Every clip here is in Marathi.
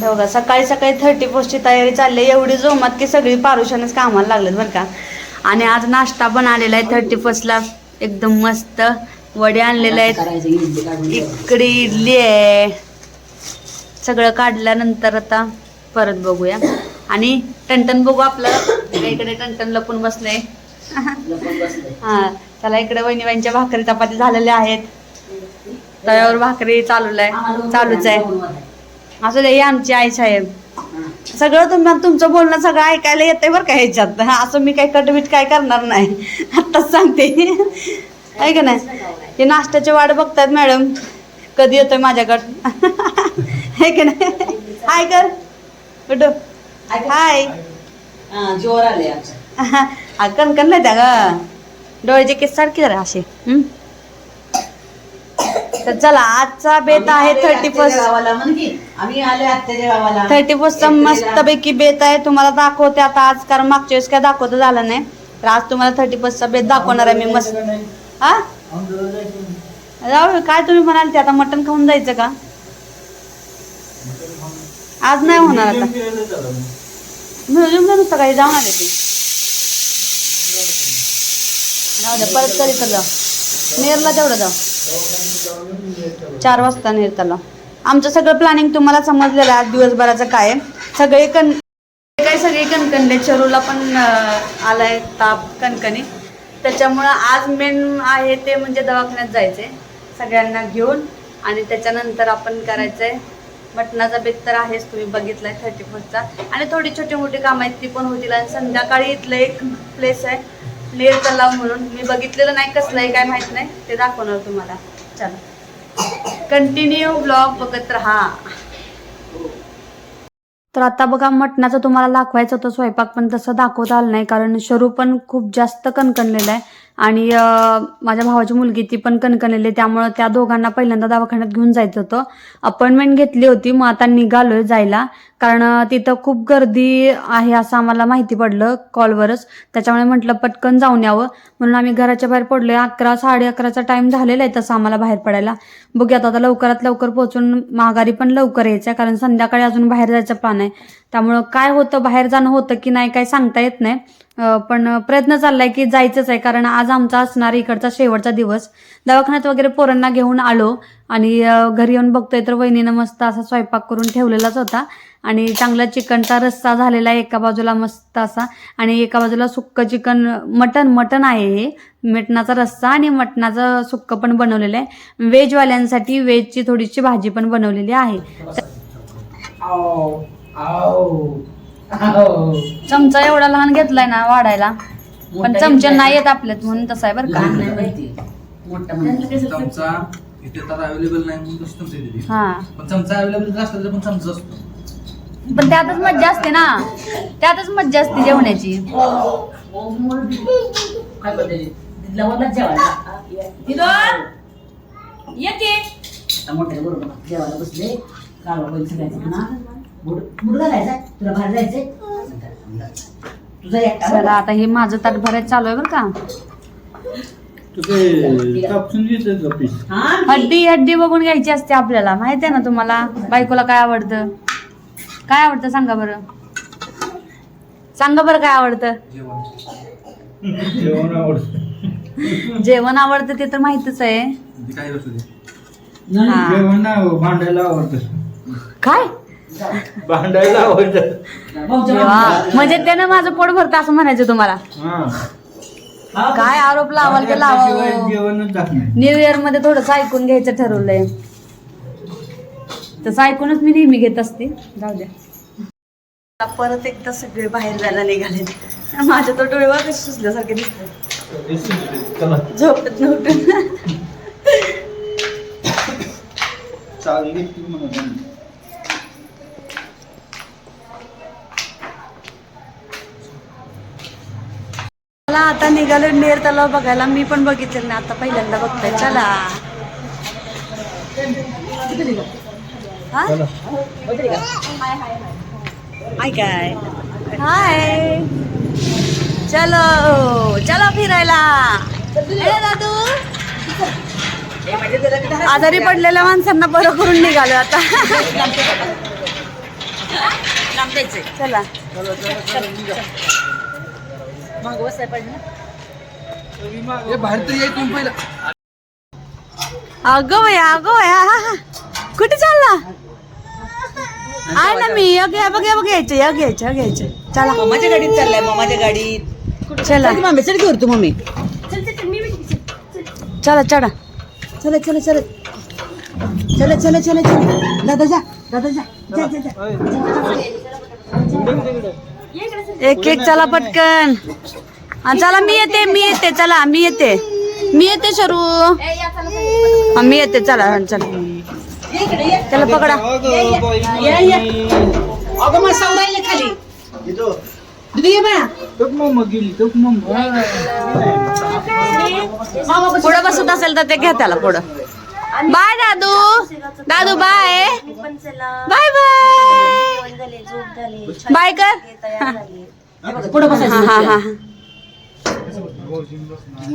हे बघा सकाळी सकाळी थर्टी ची तयारी चालली आहे. एवढी जोमात की सगळी पारुशानेच कामाला लागलेत बरं का. आणि आज नाश्ता पण आलेला आहे थर्टी फर्स्टला एकदम मस्त वडे आणलेले आहेत. इडली इकडे इडली आहे. सगळं काढल्यानंतर आता परत बघूया. आणि टंटन बघू आपलं. इकडे टंटन लपून बसले हा त्याला इकडे वहिनीबाईंच्या भाकरी चपाती झालेल्या आहेत. तव्यावर भाकरी चालू आहे. चालूच आहे. असं ही आमची आई साहेब. सगळं तुम्ही तुमचं बोलणं सगळं ऐकायला येतंय बरं का ह्याच्यात. हा, असं मी काही कटबीट काय करणार नाही. आत्ताच सांगते. आहे का नाही? हे नाश्त्याची वाट बघतायत मॅडम. कधी येतोय माझ्याकडं? आहे का नाही? हाय कर. कुठं हाय जोर आले कणकण नाही त्या ग. डोळ्याचे केस सारखे जरा असे? तर चला आजचा बेत आहे थर्टी फर्स्ट गावाला म्हण की आम्ही आलो थर्टी फर्स्टचा मस्तपैकी बेत आहे तुम्हाला दाखवते आता आज कारण मागच्या वेळेस काय दाखवतं झालं नाही. तर आज तुम्हाला थर्टी फर्स्टचा बेत दाखवणार आहे मी मस्त. हा? जाऊ काय तुम्ही म्हणाल ते? आता मटण खाऊन जायचं का? आज नाही होणार आता. म्युझियमला नुसतं काही जाऊन आले ते. जाऊ द्या परत तर जाऊ नेरला तेवढं जाऊ चार वाजता नेरताला आमचं सगळं प्लॅनिंग तुम्हाला समजलेलं आहे. आज दिवसभराचं काय सगळे कण काय सगळे कणकणले चरूला पण आलाय ताप कणकणी. त्याच्यामुळं आज मेन आहे ते म्हणजे दवाखान्यात जायचंय. सगळ्यांना घेऊन आणि त्याच्यानंतर आपण करायचंय. मटणाचा बेत तर आहेच तुम्ही बघितलाय थर्टी फर्स्टचा आणि थोडी छोटी मोठी कामं आहेत ती पण होतील. आणि संध्याकाळी इथलं एक प्लेस आहे. नेर तलाव म्हणून. मी बघितलेलं नाही कसलं काय माहीत नाही. ते दाखवणार तुम्हाला. चला. कंटिन्यू ब्लॉग बघत राहा. तर आता बघा मटणाचं तुम्हाला दाखवायचं होतं. स्वयंपाक पण तसं दाखवता आलं नाही कारण शरू पण खूप जास्त कणकणलेलं आहे. आणि माझ्या भावाची मुलगी ती पण कणकणलेली आहे त्यामुळं त्या दोघांना पहिल्यांदा दवाखान्यात घेऊन जायचं होतं. अपॉइंटमेंट घेतली होती मग आता निघालोय जायला. कारण तिथं खूप गर्दी आहे असं आम्हाला माहिती पडलं कॉलवरच. त्याच्यामुळे म्हटलं पटकन जाऊन यावं. म्हणून आम्ही घराच्या बाहेर पडलोय. अकरा साडे अकराचा टाईम झालेला आहे तसं आम्हाला बाहेर पडायला. बघूयात आता लवकरात लवकर पोहोचून माघारी पण लवकर यायचं आहे कारण संध्याकाळी अजून बाहेर जायचं प्लॅन आहे. त्यामुळं काय होतं बाहेर जाणं होतं की नाही काय सांगता येत नाही. पण प्रयत्न चाललाय की जायचंच आहे कारण आज आमचा असणार इकडचा शेवटचा दिवस. दवाखान्यात वगैरे पोरांना घेऊन आलो आणि घरी येऊन बघतोय तर वहिनीनं मस्त असा स्वयंपाक करून ठेवलेलाच होता. आणि चांगला चिकनचा रस्सा झालेला आहे एका बाजूला मस्त असा. आणि एका बाजूला सुक्क चिकन मटन मटन आहे हे. मटणाचा रस्सा आणि मटणाचं सुक्क पण बनवलेलं आहे. व्हेजवाल्यांसाठी व्हेजची थोडीशी भाजी पण बनवलेली आहे. चमचा एवढा लहान घेतलाय ना वाढायला. पण चमचा. नाही येत आपल्यात म्हणून तसं आहे बरं का. नाही माहिती. मोठा चमचा इथे तर अवेलेबल नाही म्हणून तसं चमचा दिली हा. पण चमचा अवेलेबल असला तरी पण चमचा असतो. पण त्यातच मज्जा असते ना. त्यातच मज्जा असते जेवण्याची. येते आता मोठ्या बरोबर जेवायला बसले. कालवा बैल सगळ्याचं ना. बुड बुड घालायचा तुला बाहेर जायचंय? तुझा एकटा चला आता हे माझं ताट भरायचं चालू आहे बरं का. तुझे कापसून घेतलं का पीस हा हड्डी हड्डी बघून घ्यायची असते आपल्याला. माहिती आहे ना तुम्हाला? बायकोला काय आवडतं? काय आवडतं सांगा बरं? सांगा बरं काय आवडतं? जेवण जेवण आवडतं. जेवण आवडतं ते तर माहितच आहे. ते काही असू दे. नाही. हा. जेवण नाही आवडत, भांडायला आवडतं. काय? भांडायला आवडतं. म्हणजे त्यानं माझं पोट भरतं असं म्हणायचं तुम्हाला. काय आरोप लावाल ते लावा जेवणच जात नाही. न्यू इयरमध्ये थोडंसं ऐकून घ्यायचं ठरवलंय. तसं ऐकूनच मी नेहमी घेत असते. जाऊ द्या. आता परत एकदा सगळे बाहेर जायला निघाले. माझ्या तर डोळे कसे सुचल्यासारखे दिसतात चला. झोपत नव्हतं. चालली ती मला आता निघालो नेर तलाव बघायला. मी पण बघितलं नाही आता पहिल्यांदा बघतोय. चला. हा? हाय काय हाय. चलो चलो फिरायला. दादू. आजारी पडलेल्या माणसांना बरं करून निघालो आता. चला. हे बाहेर तर ये अगं बया अगं हा, हा. कुठे चालला? आहे ना मी या बघ या बघ यायचं यग यायचं यग यायचं चला. मामाच्या गाडीत चाललाय मामाच्या गाडीत. चला. मम्मी चल घेऊन तू मम्मी. चला चढा. चला चला चला. चला चला चला चला. दादा जा दादा जा. जा जा, जा. एक एक चला पटकन. हा चला मी येते मी येते चला मी येते. मी येते शरू. हा मी येते चला हा, चला. ये इकडे ये त्याला पकडा. अगं मग सावरायला खाली. ये मामा बस पुढं बसत असेल तर ते घ्या त्याला पुढं. बाय दादू. दादू बाय बाय बाय बाय कर. पुढे हा बसायचं हा हा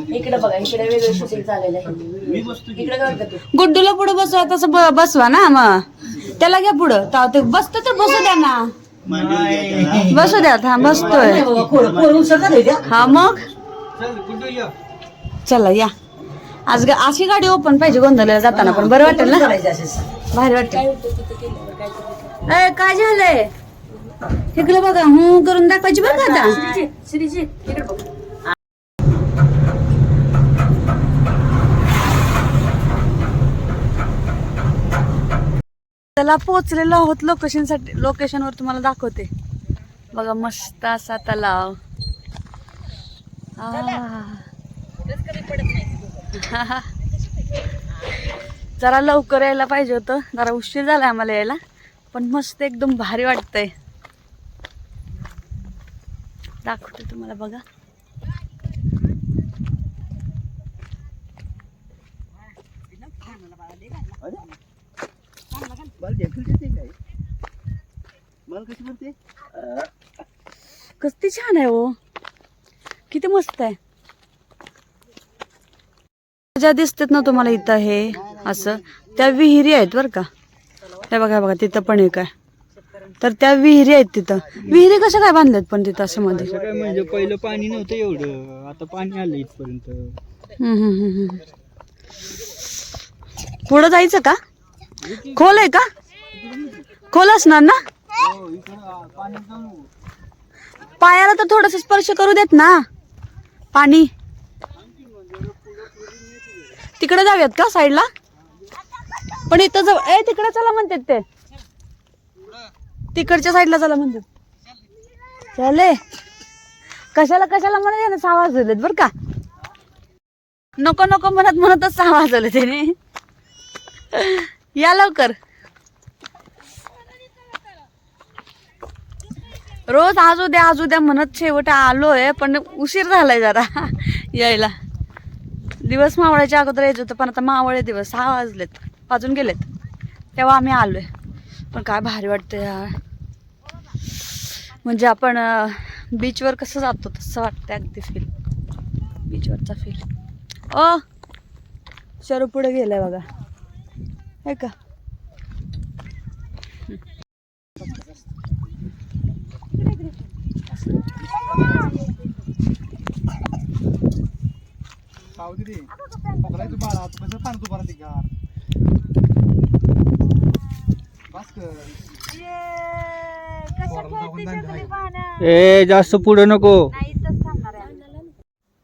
इकडे बघा इकडे वेगळं शूटिंग चाललेलं आहे. इकडे काय करतो गुड्डूला पुढे बसवा तसं ब- बसवा ना मग त्याला घ्या पुढं. ता- ते बसतो तर बसू द्या ना. बसू द्या हा बसतोय. हे. हा मग? चल या? चला या. आज ग- अशी गाडी ओपन पाहिजे गोंधळला जाताना पण बरं वाटेल ना. भारी वाटेल. ए, काय झालंय? इकडे बघा हू करून दाखवायची बरं का आता बघ. त्याला पोहोचलेलो आहोत लोकेशनसाठी लोकेशन वर तुम्हाला दाखवते. बघा मस्त असा तलाव. जरा लवकर यायला पाहिजे होतं. जरा उशीर झाला आम्हाला यायला. पण मस्त एकदम भारी वाटतंय. दाखवते तुम्हाला बघा. किती छान आहे हो. किती मस्त आहे. ज्या दिसतात ना तुम्हाला इथं हे असं त्या विहिरी आहेत बरं का. हे बघा बघा तिथं पण एक आहे. तर त्या विहिरी आहेत तिथं. विहिरी कशा काय बांधल्यात पण तिथं असं मध्ये? असं काय म्हणजे पहिलं पाणी नव्हतं एवढं. आता पाणी आलं इथपर्यंत. हम्म, हम्म, हम्म, हम्म. पुढं जायचं का? खोल आहे का? खोल असणार ना? पायाला तर थोडस स्पर्श करू देत ना. पाणी. तिकडे जाऊयात का साईडला? पण इथं जवळ ए तिकडे चला म्हणतात ते. तिकडच्या साईडला चला म्हणतात चले. कशाला कशाला म्हणत ना सहा वाजलेत बर का? नको नको म्हणत म्हणतच सहा वाजवले त्याने. या लवकर. रोज आज उद्या आज उद्या म्हणत शेवट आलोय पण उशीर झालाय जरा यायला. दिवस मावळ्याच्या अगोदर यायचं होतं पण आता मावळे दिवस सहा वाजलेत. वाजून गेलेत. तेव्हा आम्ही आलो आहे पण काय भारी वाटतं यार. म्हणजे आपण बीचवर कसं जातो तसं वाटतं अगदी फील बीचवरचा फील ओ शरू पुढे गेलं आहे बघा. हे का? सावधी रे पकडाय तू बाळा तू कसं सांग तू बरं ते गार बस कर ए जास्त पुढे नको.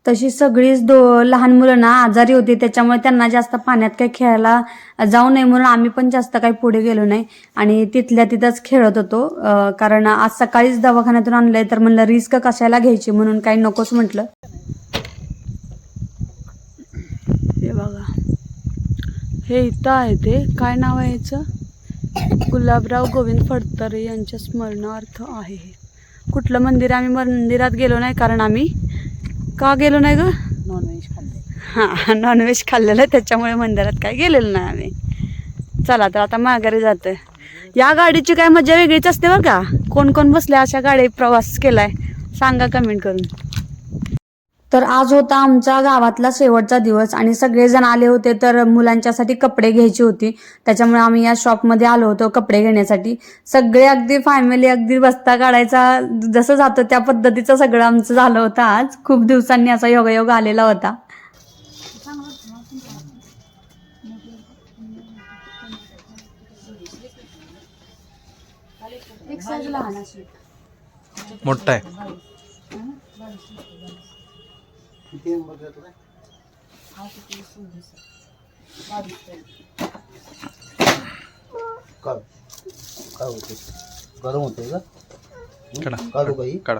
तशी सगळीच दो लहान मुलं ना आजारी होती त्याच्यामुळे त्यांना जास्त पाण्यात काही खेळायला जाऊ नये म्हणून आम्ही पण जास्त काही पुढे गेलो नाही. आणि तिथल्या तिथंच खेळत होतो. कारण आज सकाळीच दवाखान्यातून आणलंय तर म्हणलं रिस्क कशाला घ्यायची म्हणून काही नकोच म्हटलं. हे बघा. हे इथं आहे ते. काय नाव आहे याचं? गुलाबराव गोविंद फडतरे यांच्या स्मरणार्थ आहे हे. कुठलं मंदिर आम्ही मंदिरात गेलो नाही कारण आम्ही का गेलो नाही ग? नॉनव्हेज खाल्ले. हां नॉनव्हेज खाल्लेलं आहे त्याच्यामुळे मंदिरात काय गेलेलो नाही आम्ही. चला तर आता माघारी जातोय. या गाडीची काय मजा वेगळीच असते बरं का? कोण कोण बसले अशा गाडी प्रवास केलाय. सांगा कमेंट करून. तर आज होता आमच्या गावातला शेवटचा दिवस आणि सगळेजण आले होते तर मुलांच्यासाठी कपडे घ्यायची होती. त्याच्यामुळे आम्ही या शॉपमध्ये आलो होतो कपडे घेण्यासाठी. सगळे अगदी फॅमिली अगदी बस्ता काढायचा जसं जातं त्या पद्धतीचं सगळं आमचं झालं होतं आज. खूप दिवसांनी असा योगायोग आलेला होता. मोठा आहे. काढ. काय होते. गरम होते का? काढा. काढू काही काढा.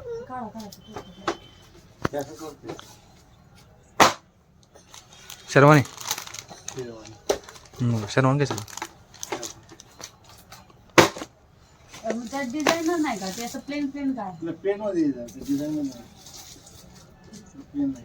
शेरवानी. हम्म, शेरवानी त्यात डिझायनर नाही का? ते असं प्लेन प्लेन काय पेन मध्ये डिझाईन नाही.